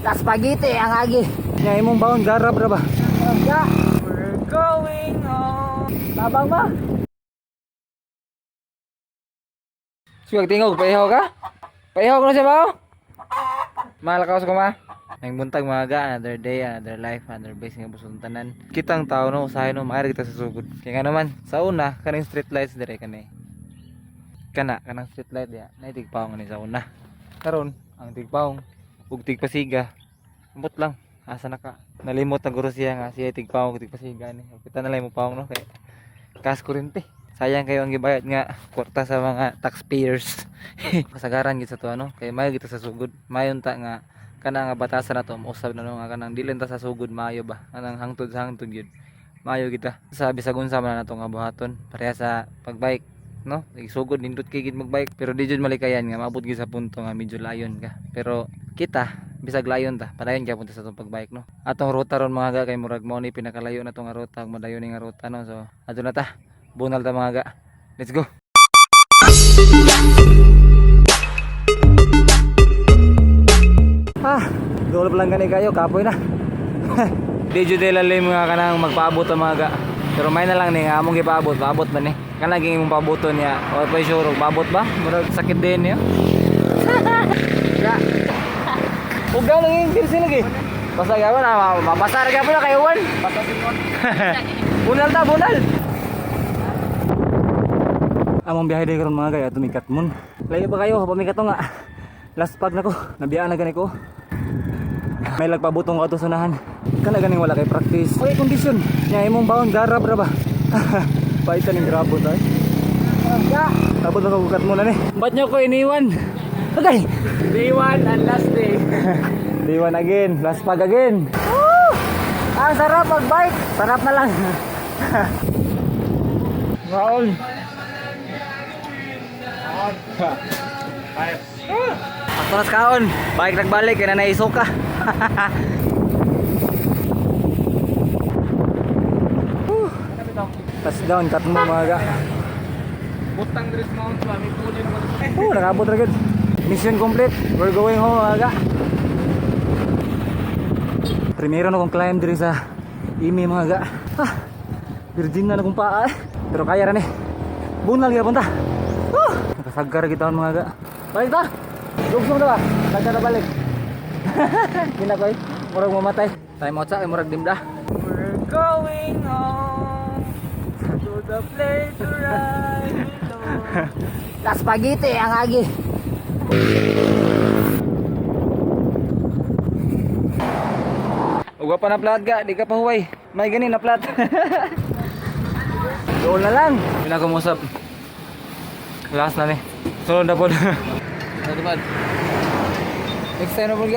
La spaghetti ang agi. Nya imong baon garab ra ba? Ya. We're going home. Tabang ba? Suwag tingog paihaw ka? Paihaw ko na siya ba? Mahal ka ko ma. Ang buntag mga ga, another day, another life, another base nga busong tanan. Kitang tao no, usahay no, makari kita sa sugod. Kaya nga naman, sa una, kaning street lights dire kanay. Kana, kanang street light ya, na tigpaong ni sa una. Karon, ang tigpaong, ug tigpasiga. Umot lang, asa na ka. Nalimot na guro siya nga, siya tigpaong, ug tigpasiga ni. Kita na lang mo paong no, kay kas kurente. Sayang kayo ang gibayad nga kwarta sa mga taxpayers. Kasagaran gid sa to ano, kay mayo kita sa sugod. Mayon ta nga kana nga batasan na to usab na no nga kanang dili ta sa sugod maayo ba. Kanang hangtod sa hangtod gyud. Maayo kita. Sa bisag unsa man na to nga buhaton pareha sa pagbike no sugod nindot kay gid magbike pero di jud malikayan nga maabot gid sa punto nga medyo layon ka pero kita bisag layon ta padayon gyapon ta sa tong pagbike no? Atong ruta ron mga ga kay murag mo ni pinakalayo na tong nga ruta ug madayon ni nga ruta no? So adto na ta bunal ta mga ga. Let's go! Ah dulop lang gani kayo kapoy na. Di jud lalim mga kanang magpaabot ang mga ga. Pero may na lang ni nga among gipaabot paabot man ni. Kana ging imong paaboton niya o pa sure paabot ba? Murag sakit din niya ya ugaw lang yung dirsi lagi basta gawin na mapasar ka po na basta singon bunal ta bunal. Among biyahe din karon mga gaya tumikat mon layo ba kayo pamikat nga. Last pag na ko nabiyaan na gani ko. May lagpabutong ko ato sunahan kana ganing wala kay practice. Okay kondisyon. Nya imong baon garab ra ba? Paitan ning grabo tay Ya. tapos nakagugat mo na ni. Ba't nyo ko iniwan okay Day one and last day. Diwan again last pag again Ang sarap mag-bike. sarap na lang Raul Pagparas kaon, balik nagbalik, kaya na naisuka. Touchdown, cut mo mga ga. Butang dress mount naman. Oh, nakabot na. Mission complete. We're going home mga ga. Primero na kong climb diri sa Imi mga ga. Ah, virgin na na kong paa eh. Pero kaya rin eh. Bunal gyapon ta. Oh, nakasagar kita mga ga. Balik ta. Lugsong na ba? Nagka na balik. Kina ko eh. Murag mamatay. Time out sa, eh, murag dimda. We're going home to the place where I belong. La spaghetti ang agi. Ugwa pa na plat ga, di ka pa huway. May ganin na plat. Doon na lang. Pinakumusap. Last na ni. Sunod na po. Next time na po.